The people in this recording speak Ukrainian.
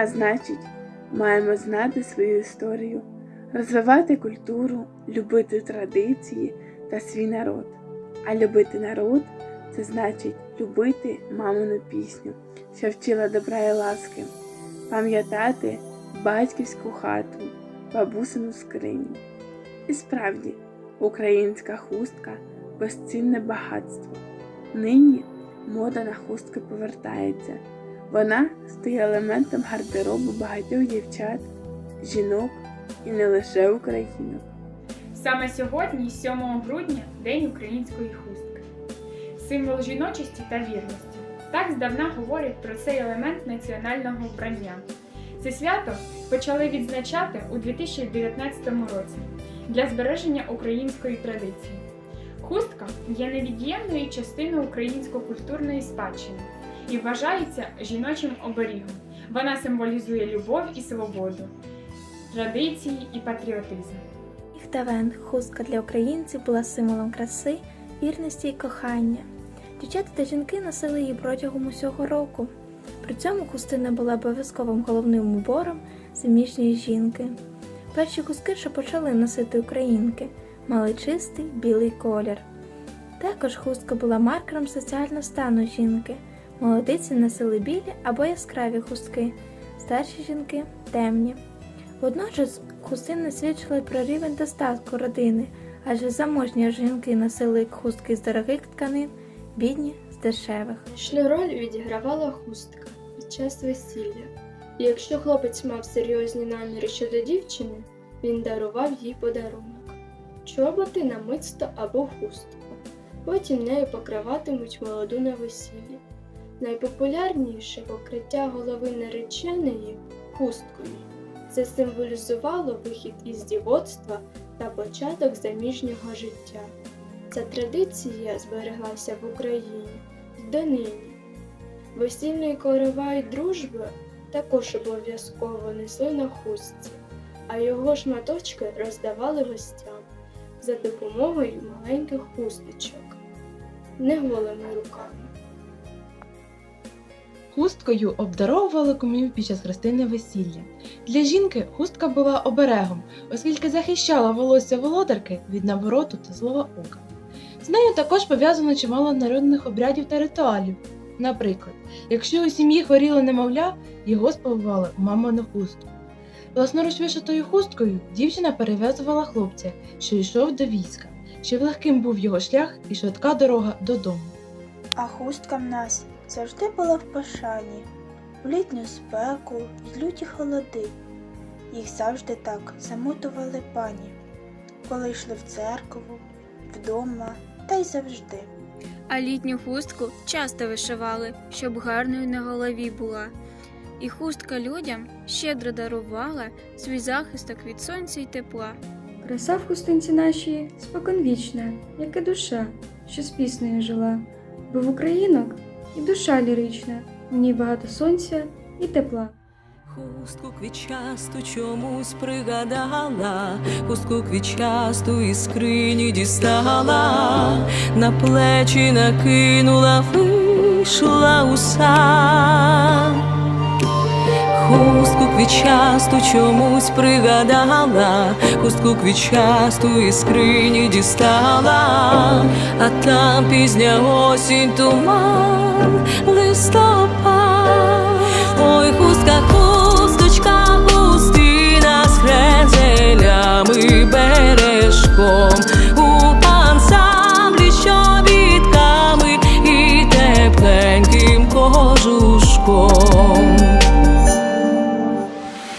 А значить, маємо знати свою історію, розвивати культуру, любити традиції та свій народ. А любити народ це значить любити мамину пісню, що вчила добра і ласки, пам'ятати батьківську хату, бабусину скриню. І справді, українська хустка безцінне багатство. Нині мода на хустки повертається. Вона стає елементом гардеробу багатьох дівчат, жінок і не лише українок. Саме сьогодні, 7 грудня, День української хустки. Символ жіночості та вірності. Так здавна говорять про цей елемент національного вбрання. Це свято почали відзначати у 2019 році для збереження української традиції. Хустка є невід'ємною частиною українсько-культурної спадщини і вважається жіночим оберігом. Вона символізує любов і свободу, традиції і патріотизм. Їх давен хустка для українців була символом краси, вірності і кохання. Дівчата та жінки носили її протягом усього року. При цьому хустина була обов'язковим головним убором заміжньої жінки. Перші хустки, що почали носити українки, мали чистий білий колір. Також хустка була маркером соціального стану жінки. Молодиці носили білі або яскраві хустки, старші жінки темні. Водночас хустини свідчили про рівень достатку родини, адже заможні жінки носили хустки з дорогих тканин, бідні з дешевих. Шлю роль відігравала хустка під час весілля. І якщо хлопець мав серйозні наміри щодо дівчини, він дарував їй подарунок чоботи, намисто або хустку. Потім нею покриватимуть молоду на весіллі. Найпопулярніше покриття голови нареченої хусткою. Це символізувало вихід із дівоцтва та початок заміжнього життя. Ця традиція збереглася в Україні й донині. Весільний коровай дружби також обов'язково несли на хустці, а його шматочки роздавали гостям за допомогою маленьких хусточок, не голими руками. Хусткою обдаровували кумів під час хрестини весілля. Для жінки хустка була оберегом, оскільки захищала волосся володарки від навороту та злого ока. З нею також пов'язано чимало народних обрядів та ритуалів. Наприклад, якщо у сім'ї хворіло немовля, його сповивали в мамину хустку. Власноруч вишитою хусткою дівчина перев'язувала хлопця, що йшов до війська, щоб легким був його шлях і швидка дорога додому. А хустка в нас завжди була в пошані, в літню спеку й люті холоди. Їх завжди так замотували пані, коли йшли в церкву, вдома та й завжди. А літню хустку часто вишивали, щоб гарною на голові була. І хустка людям щедро дарувала свій захисток від сонця й тепла. Краса в хустинці нашій споконвічна, як і душа, що з піснею жила. Бо в українок і душа лірична, в ній багато сонця і тепла. Хустку квітчасту чомусь пригадала, хустку квітчасту із скрині дістала, на плечі накинула, вийшла у сад. Квітчасту чомусь пригадала, кустку квітчасту і скрині дістала, а там пізня осінь туман листопад. Ой, хустка,